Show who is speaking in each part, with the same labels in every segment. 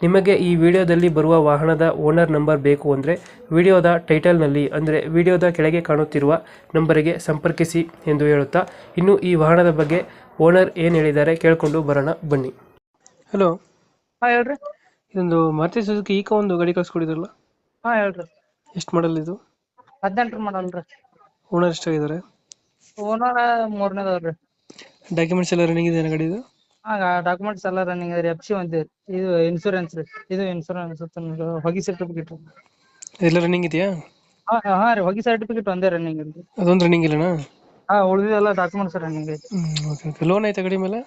Speaker 1: ನಿಮಗೆ ಈ ವಿಡಿಯೋದಲ್ಲಿ ಬರುವ ವಾಹನದ ಓನರ್ ನಂಬರ್ ಬೇಕು ಅಂದರೆ ವಿಡಿಯೋದ ಟೈಟಲ್ನಲ್ಲಿ ಅಂದರೆ ವಿಡಿಯೋದ ಕೆಳಗೆ ಕಾಣುತ್ತಿರುವ ನಂಬರಿಗೆ ಸಂಪರ್ಕಿಸಿ ಎಂದು ಹೇಳುತ್ತಾ ಇನ್ನು ಈ ವಾಹನದ ಬಗ್ಗೆ ಓನರ್ ಏನು ಹೇಳಿದ್ದಾರೆ ಕೇಳಿಕೊಂಡು ಬರೋಣ ಬನ್ನಿ. ಹಲೋ.
Speaker 2: ಹಾಂ ಹೇಳ್ರಿ.
Speaker 1: ಇದೊಂದು ಮಾರುತಿ ಸುಜುಕಿ ಈಗ ಒಂದು ಗಾಡಿ ಕಳ್ಸ್ಕೊಡಿದ್ರಲ್ಲ?
Speaker 2: ಹಾಂ ಹೇಳ್ರಿ.
Speaker 1: ಎಷ್ಟು ಮಾಡಲ್ ಇದು?
Speaker 2: ಹದಿನೆಂಟು ಮಾಡಲ್ ರೀ.
Speaker 1: ಓನರ್ ಎಷ್ಟಾಗಿದ್ದಾರೆ?
Speaker 2: ಓನರ್ ಮೂರನೇದವ್ರಿ
Speaker 1: ಡಾಕ್ಯುಮೆಂಟ್ಸ್ ಎಲ್ಲ ರನ್ನಿಂಗ್ ಇದೆ? ಗಾಡಿದು
Speaker 2: ಡಾಕ್ಯುಮೆಂಟ್ಸ್ ಎಲ್ಲ ರನ್ನಿಂಗ್ ಅದ್ರಿ ಎಫ್ ಸಿ ಒಂದೇ ಇದು ಇನ್ಶೂರೆನ್ಸ್ ರೀ ಇದು ಇನ್ಶೂರೆನ್ಸ್ ಹೊಗಿ ಸರ್ಟಿಫಿಕೇಟ್
Speaker 1: ಎಲ್ಲ ರನ್ನಿಂಗ್ ಇದೆಯಾ?
Speaker 2: ಹಾ ಹಾ ರೀ ಹೊಗಿ ಸರ್ಟಿಫಿಕೇಟ್ ಒಂದೇ ರನ್ನಿಂಗ್ ಇಲ್ರಿ.
Speaker 1: ಅದೊಂದು ರನ್ನಿಂಗ್ ಇಲ್ಲನಾ?
Speaker 2: ಹಾ ಉಳಿದೆಲ್ಲ ಡಾಕ್ಯುಮೆಂಟ್ಸ್ ರನ್ನಿಂಗ್ ಐತಿ.
Speaker 1: ಓಕೆ ಓಕೆ ಲೋನ್ ಐತೆ ಗಾಡಿ ಮೇಲೆ?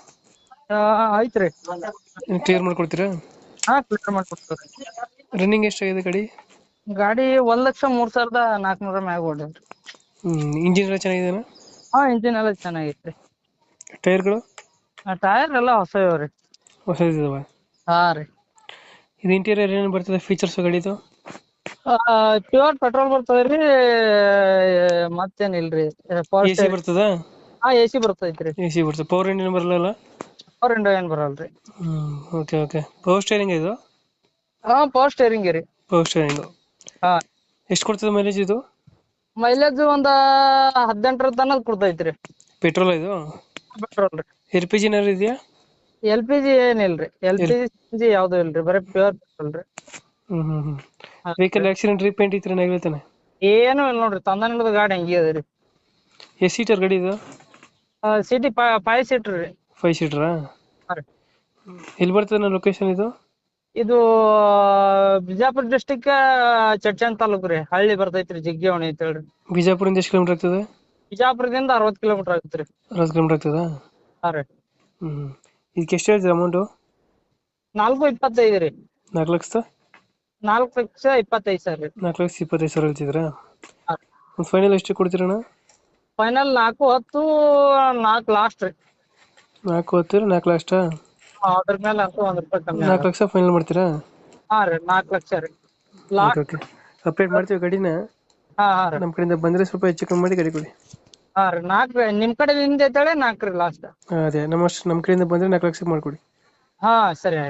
Speaker 2: ಆ, ಐತ್ರಿ
Speaker 1: ಕ್ಲಿಯರ್ ಮಾಡ್ಕೊಡ್ತೀರಾ?
Speaker 2: ಹಾ ಕ್ಲಿಯರ್ ಮಾಡ್ಕೊಡ್ತೀವಿ
Speaker 1: ರನ್ನಿಂಗ್ ಎಷ್ಟಾಗಿದೆ ಗಾಡಿ?
Speaker 2: ಗಾಡಿ ಒಂದ್ ಲಕ್ಷ ಮೂರ್ ಸಾವಿರದ ನಾಲ್ಕುನೂರ ಮ್ಯಾಗ ಹೊಡ್ಯಾವ್ರಿ
Speaker 1: ಇಂಜಿನ್ ಎಲ್ಲ ಚೆನ್ನಾಗಿದೆನಾ?
Speaker 2: ಹಾ ಇಂಜಿನ್ ಎಲ್ಲ ಚೆನ್ನಾಗೈತ್ರಿ.
Speaker 1: ಟೈರ್ಗಳು
Speaker 2: ಟೈರ್ ಎಲ್ಲ ಹೊಸ ಇವ್ರಿ
Speaker 1: ಹೊಸದಿದಾವೆ
Speaker 2: ಹಾ ರೀ.
Speaker 1: ಇದು ಇಂಟೀರಿಯರ್ ಏನು ಬರ್ತದೆ ಫೀಚರ್ಸ್ ಗಾಡಿದು
Speaker 2: ಪ್ಯೂರ್ ಪೆಟ್ರೋಲ್ ಬರ್ತದ್ರಿ ಮತ್ತೇನಿಲ್ರಿ
Speaker 1: ಎ ಸಿ ಬರ್ತದ?
Speaker 2: ಹಾ ಎ ಸಿ ಬರ್ತೈತ್ರಿ.
Speaker 1: ಎ ಸಿ ಬರ್ತದೆ ಪವರ್ ಇಂಡಿಯನ್ ಬರಲ್ಲ
Speaker 2: ಪವರ್ ವಿಂಡೋ ಏನ್ ಬರಲ್ರಿ
Speaker 1: ಹ್ಮ್ ಓಕೆ ಓಕೆ ಪವರ್ ಸ್ಟೇರಿಂಗ್ ಇದು?
Speaker 2: ಹಾ ಪವರ್ ಸ್ಟೇರಿಂಗ್ ರೀ.
Speaker 1: ಪವರ್ ಸ್ಟೇರಿಂಗ್
Speaker 2: ಹಾ.
Speaker 1: ಎಷ್ಟು ಕೊಡ್ತದೆ ಮೈಲೇಜ್ ಇದು?
Speaker 2: ಮೈಲೇಜ್ ಒಂದ ಹದಿನೆಂಟರ ತನಕ ಕೊಡ್ತೈತ್ರಿ.
Speaker 1: ಪೆಟ್ರೋಲ್ ಇದು?
Speaker 2: ಪೆಟ್ರೋಲ್ ರೀ.
Speaker 1: ಎಲ್ ಪಿ ಜಿ ಏನಾದ್ರು ಇದೆಯಾ?
Speaker 2: ಎಲ್ ಪಿ ಜಿ ಏನಿಲ್ರಿ. ಎಲ್ ಪಿ ಜಿ ಯಾವ್ದು ಇಲ್ರಿ. ಬರೀ ಪ್ಯೂರ್ ಪೆಟ್ರೋಲ್ ರೀ.
Speaker 1: ಹ್ಮ್ ಹ್ಮ್ ಹ್ಮ್. ವೆಹಿಕಲ್ ಆಕ್ಸಿಡೆಂಟ್ ರೀಪೇಂಟ್ ಇತ್ತು ಏನಾಗಿರ್ತಾನೆ
Speaker 2: ಏನು ಇಲ್ಲ ನೋಡ್ರಿ. ತಂದನಿಲ್ಲದ ಗಾಡಿ ಹಂಗೆ ಅದ ರೀ.
Speaker 1: ಎಷ್ಟು ಸೀಟರ್ ಗಾಡಿ ಇದು?
Speaker 2: ಸಿಟಿ ಫೈವ್ ಸೀಟರ್ ರೀ.
Speaker 1: ಫೈವ್ ಸೀಟರ್
Speaker 2: ರೀ.
Speaker 1: ಎಲ್ಲಿ ಬರ್ತದೆ ಲೊಕೇಶನ್ ಇದು?
Speaker 2: ಇದು ಬಿಜಾಪುರ ಡಿಸ್ಟಿಕ್ ಚಡ್ಚನ್ ತಾಲೂಕ್ ರೀ. ಹಳ್ಳಿ ಬರ್ತೈತ್ರಿ ಜಿಗ್ಗಿವಣಿ ಅಂತ ಹೇಳ್ರಿ
Speaker 1: ಬಿಜಾಪುರಿಂದ ಎಷ್ಟು ಕಿಲೋಮೀಟರ್ ಆಗ್ತದೆ?
Speaker 2: ಬಿಜಾಪುರದಿಂದ ಅರವತ್ ಕಿಲೋಮೀಟರ್ ಆಗತ್ರಿ
Speaker 1: ಅರವತ್ತು ಕಿಲೋಮೀಟರ್ ಆಗ್ತದಾ?
Speaker 2: ಹಾ ರೀ
Speaker 1: ಹ್ಮ್. ಇದಕ್ಕೆ ಎಷ್ಟು ಹೇಳ್ತೀರಾ ಅಮೌಂಟು
Speaker 2: ನಾಲ್ಕು ಇಪ್ಪತ್ತೈದು ರೀ.
Speaker 1: ನಾಲ್ಕು ಲಕ್ಷದ?
Speaker 2: ನಾಲ್ಕು ಲಕ್ಷ ಇಪ್ಪತ್ತೈದು ಸಾವಿರ ರೀ.
Speaker 1: ನಾಲ್ಕು ಲಕ್ಷ ಇಪ್ಪತ್ತೈದು ಸಾವಿರ ಹೇಳ್ತಿದ್ರಾ
Speaker 2: ಹಾ.
Speaker 1: ಒಂದು ಫೈನಲ್ ಎಷ್ಟು ಕೊಡ್ತೀರಣ್ಣ?
Speaker 2: ಫೈನಲ್ ನಾಲ್ಕು ಹತ್ತು ನಾಲ್ಕು ಲಾಸ್ಟ್ ರೀ.
Speaker 1: ನಾಲ್ಕು ಹತ್ತು ನಾಲ್ಕು ಲಕ್ಷ
Speaker 2: ಅದ್ರ ಮೇಲೆ ಅಂತೂ ಒಂದ್ ರೂಪಾಯಿ ಕಮ್ಮಿ
Speaker 1: ನಾಲ್ಕು ಲಕ್ಷ ಫೈನಲ್ ಮಾಡ್ತೀರಾ?
Speaker 2: ಹಾ ರೀ ನಾಲ್ಕು ಲಕ್ಷ ರೀ. ಲಾಸ್ಟ್
Speaker 1: ಓಕೆ ಓಕೆ ಅಪ್ಡೇಟ್ ಮಾಡ್ತೀವಿ ಗಾಡಿನ.
Speaker 2: ಹಾ ಹಾ ರೀ.
Speaker 1: ನಮ್ಮ ಕಡೆಯಿಂದ ಬಂದರೆ ಸ್ವಲ್ಪ ಹೆಚ್ಚು ಕಮ್ಮಿ ಮಾಡಿ ಗಡಿ ಕೊಡಿ.
Speaker 2: ಹಾ ರೀ ನಾಲ್ಕು ನಿಮ್ ಕಡೆ ನಿಂದ ಐತೇಳಿ ನಾಲ್ಕು ರೀ ಲಾಸ್ಟ್
Speaker 1: ಅದೇ ನಮ್ಮ ನಮ್ಮ ಕಡೆಯಿಂದ ಬಂದ್ರೆ ನಾಲ್ಕು ಲಕ್ಷ ಮಾಡಿಕೊಡಿ.
Speaker 2: ಹಾ ಸರಿ ಆಯ್ತು.